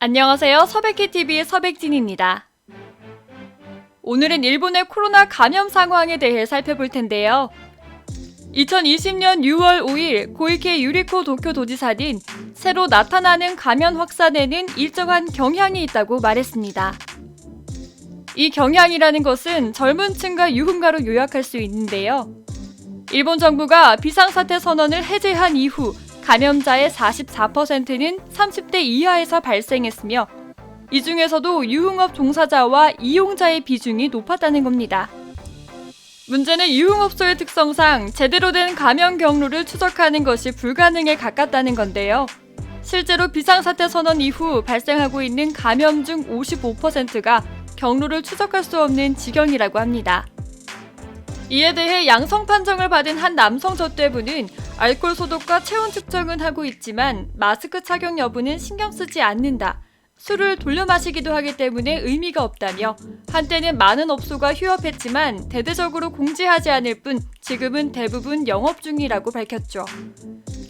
안녕하세요. 서백희TV의 서백진입니다. 오늘은 일본의 코로나 감염 상황에 대해 살펴볼 텐데요. 2020년 6월 5일 고이케 유리코 도쿄 도지사는 새로 나타나는 감염 확산에는 일정한 경향이 있다고 말했습니다. 이 경향이라는 것은 젊은 층과 유흥가로 요약할 수 있는데요. 일본 정부가 비상사태 선언을 해제한 이후 감염자의 44%는 30대 이하에서 발생했으며 이 중에서도 유흥업 종사자와 이용자의 비중이 높았다는 겁니다. 문제는 유흥업소의 특성상 제대로 된 감염 경로를 추적하는 것이 불가능에 가깝다는 건데요. 실제로 비상사태 선언 이후 발생하고 있는 감염 중 55%가 경로를 추적할 수 없는 지경이라고 합니다. 이에 대해 양성 판정을 받은 한 남성 젖대부는 알코올 소독과 체온 측정은 하고 있지만 마스크 착용 여부는 신경 쓰지 않는다. 술을 돌려 마시기도 하기 때문에 의미가 없다며 한때는 많은 업소가 휴업했지만 대대적으로 공지하지 않을 뿐 지금은 대부분 영업 중이라고 밝혔죠.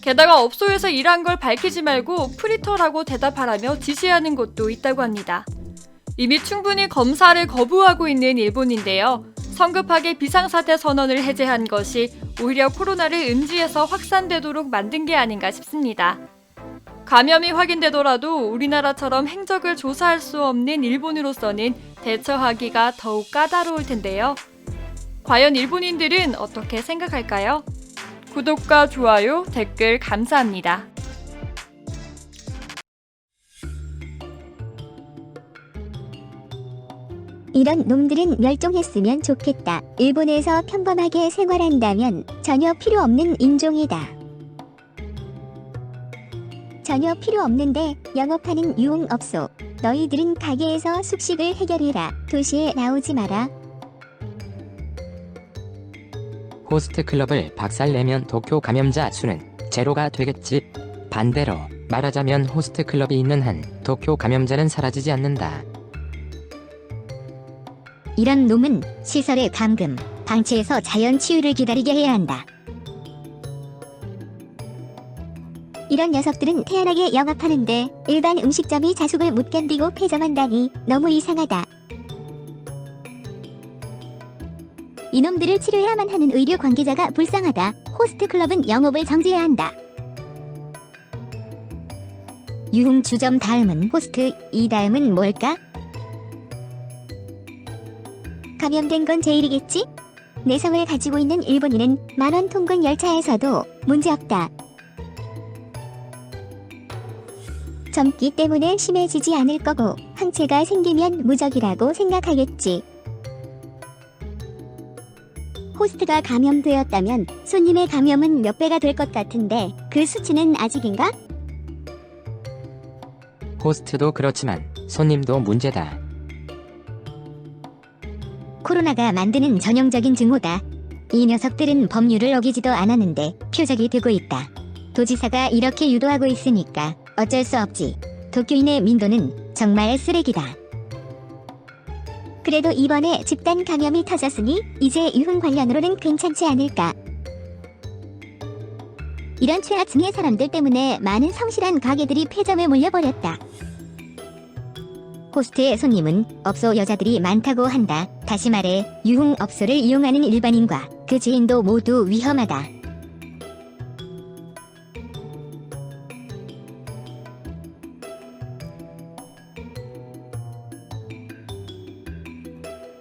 게다가 업소에서 일한 걸 밝히지 말고 프리터라고 대답하라며 지시하는 곳도 있다고 합니다. 이미 충분히 검사를 거부하고 있는 일본인데요. 성급하게 비상사태 선언을 해제한 것이 오히려 코로나를 음지에서 확산되도록 만든 게 아닌가 싶습니다. 감염이 확인되더라도 우리나라처럼 행적을 조사할 수 없는 일본으로서는 대처하기가 더욱 까다로울 텐데요. 과연 일본인들은 어떻게 생각할까요? 구독과 좋아요, 댓글 감사합니다. 이런 놈들은 멸종했으면 좋겠다. 일본에서 평범하게 생활한다면 전혀 필요 없는 인종이다. 전혀 필요 없는데 영업하는 유흥업소. 너희들은 가게에서 숙식을 해결해라. 도시에 나오지 마라. 호스트 클럽을 박살내면 도쿄 감염자 수는 제로가 되겠지. 반대로 말하자면 호스트 클럽이 있는 한 도쿄 감염자는 사라지지 않는다. 이런 놈은 시설의 감금, 방치해서 자연 치유를 기다리게 해야 한다. 이런 녀석들은 태연하게 영업하는데 일반 음식점이 자숙을 못 견디고 폐점한다니 너무 이상하다. 이놈들을 치료해야만 하는 의료 관계자가 불쌍하다. 호스트 클럽은 영업을 정지해야 한다. 유흥 주점 다음은 호스트, 이 다음은 뭘까? 감염된 건 제일이겠지? 내성을 가지고 있는 일본인은 만원 통근 열차에서도 문제없다. 젊기 때문에 심해지지 않을 거고 항체가 생기면 무적이라고 생각하겠지. 호스트가 감염되었다면 손님의 감염은 몇 배가 될 것 같은데 그 수치는 아직인가? 호스트도 그렇지만 손님도 문제다. 코로나가 만드는 전형적인 증오다. 이 녀석들은 법률을 어기지도 않았는데 표적이 되고 있다. 도지사가 이렇게 유도하고 있으니까 어쩔 수 없지. 도쿄인의 민도는 정말 쓰레기다. 그래도 이번에 집단 감염이 터졌으니 이제 유흥 관련으로는 괜찮지 않을까. 이런 최하층의 사람들 때문에 많은 성실한 가게들이 폐점에 몰려버렸다. 호스트의 손님은 업소 여자들이 많다고 한다. 다시 말해 유흥 업소를 이용하는 일반인과 그 지인도 모두 위험하다.